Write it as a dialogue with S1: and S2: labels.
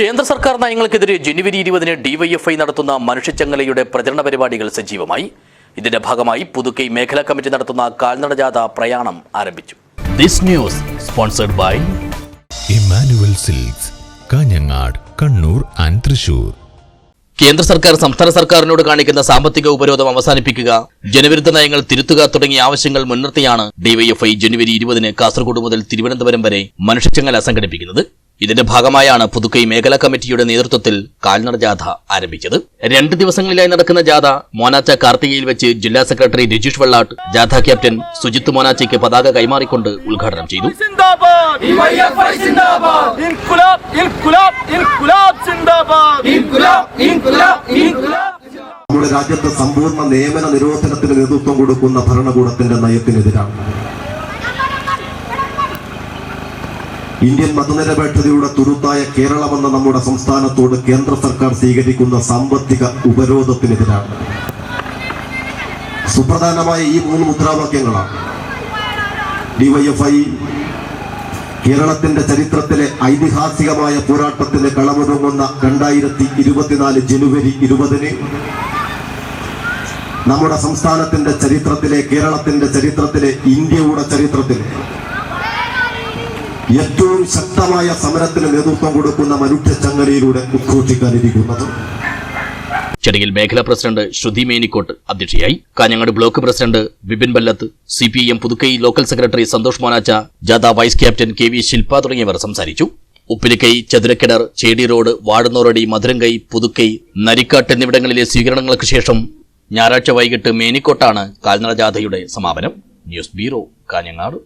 S1: കേന്ദ്ര സർക്കാർ നയങ്ങൾക്കെതിരെ ജനുവരി ഇരുപതിന് ഡിവൈഎഫ്ഐ നടത്തുന്ന മനുഷ്യച്ചങ്ങലയുടെ പ്രചരണ പരിപാടികൾ സജീവമായി. ഇതിന്റെ ഭാഗമായി പുതുക്കൈ മേഖലാ കമ്മിറ്റി നടത്തുന്ന കാൽനട ജാഥ പ്രയാണം ആരംഭിച്ചു. This news sponsored by
S2: Emmanuel silks Kanhangad Kannur and Thrissur.
S1: കേന്ദ്ര സർക്കാർ സംസ്ഥാന സർക്കാരിനോട് കാണിക്കുന്ന സാമ്പത്തിക ഉപരോധം അവസാനിപ്പിക്കുക ജനവിരുദ്ധ നയങ്ങൾ തിരുത്തുക തുടങ്ങിയ ആവശ്യങ്ങൾ മുൻനിർത്തിയാണ് ഡിവൈഎഫ്ഐ ജനുവരി ഇരുപതിന് കാസർഗോഡ് മുതൽ തിരുവനന്തപുരം വരെ മനുഷ്യച്ചങ്ങല സംഘടിപ്പിക്കുന്നത്. ഇതിന്റെ ഭാഗമായാണ് പുതുക്കൈ മേഖലാ കമ്മിറ്റിയുടെ നേതൃത്വത്തിൽ കാൽനട ജാഥ ആരംഭിച്ചത്. രണ്ട് ദിവസങ്ങളിലായി നടക്കുന്ന ജാഥ മോനാച്ച കാർത്തികയിൽ വെച്ച് ജില്ലാ സെക്രട്ടറി രജീഷ് വെള്ളാട്ട് ജാഥ ക്യാപ്റ്റൻ സുജിത്ത് മോനാച്ചയ്ക്ക് പതാക കൈമാറിക്കൊണ്ട് ഉദ്ഘാടനം ചെയ്തു.
S3: നമ്മുടെ രാജ്യത്തെ സമ്പൂർണ നിയമന നിരോധനത്തിന് നേതൃത്വം കൊടുക്കുന്ന ഭരണകൂടത്തിന്റെ നയത്തിനെതിരാണ്. ഇന്ത്യൻ മതനിരപേക്ഷതയുടെ തുരുത്തായ കേരളമെന്ന നമ്മുടെ സംസ്ഥാനത്തോട് കേന്ദ്ര സർക്കാർ സ്വീകരിക്കുന്ന സാമ്പത്തിക ഉപരോധത്തിനെതിരാണ്. സുപ്രധാനമായ ഈ മൂന്ന് മുദ്രാവാക്യങ്ങളാണ്. ഡിവൈഎഫ്ഐ കേരളത്തിന്റെ ചരിത്രത്തിലെ ഐതിഹാസികമായ പോരാട്ടത്തിന് കളമൊരുങ്ങുന്ന രണ്ടായിരത്തി ഇരുപത്തിനാല് ജനുവരി ഇരുപതിന് നമ്മുടെ സംസ്ഥാനത്തിന്റെ ചരിത്രത്തിലെ കേരളത്തിന്റെ ചരിത്രത്തിലെ ഇന്ത്യയുടെ ചരിത്രത്തിലെ ഏറ്റവും ശക്തമായ സമരത്തിന് നേതൃത്വം കൊടുക്കുന്ന മനുഷ്യ ചങ്ങലയിലൂടെ ഉദ്ഘോഷിക്കാനിരിക്കുന്നത്.
S1: ചടങ്ങിൽ മേഖലാ പ്രസിഡന്റ് ശ്രുതി മേനിക്കോട്ട് അധ്യക്ഷയായി. Kanhangad block president Bipin Ballath C P M Puthukkai local secretary Santhosh Monacha ജാഥ vice captain K V Shilpa തുടങ്ങിയവർ സംസാരിച്ചു. ഉപ്പിലിക്കൈ ചതുരക്കിണർ ചേടി റോഡ് വാടുന്നോറടി മധുരങ്കൈ പുതുക്കൈ നരിക്കാട്ട് എന്നിവിടങ്ങളിലെ സ്വീകരണങ്ങൾക്ക് ശേഷം ഞായറാഴ്ച വൈകിട്ട് മേനിക്കോട്ടാണ് കാൽനട ജാഥയുടെ സമാപനം. News bureau Kanhangad.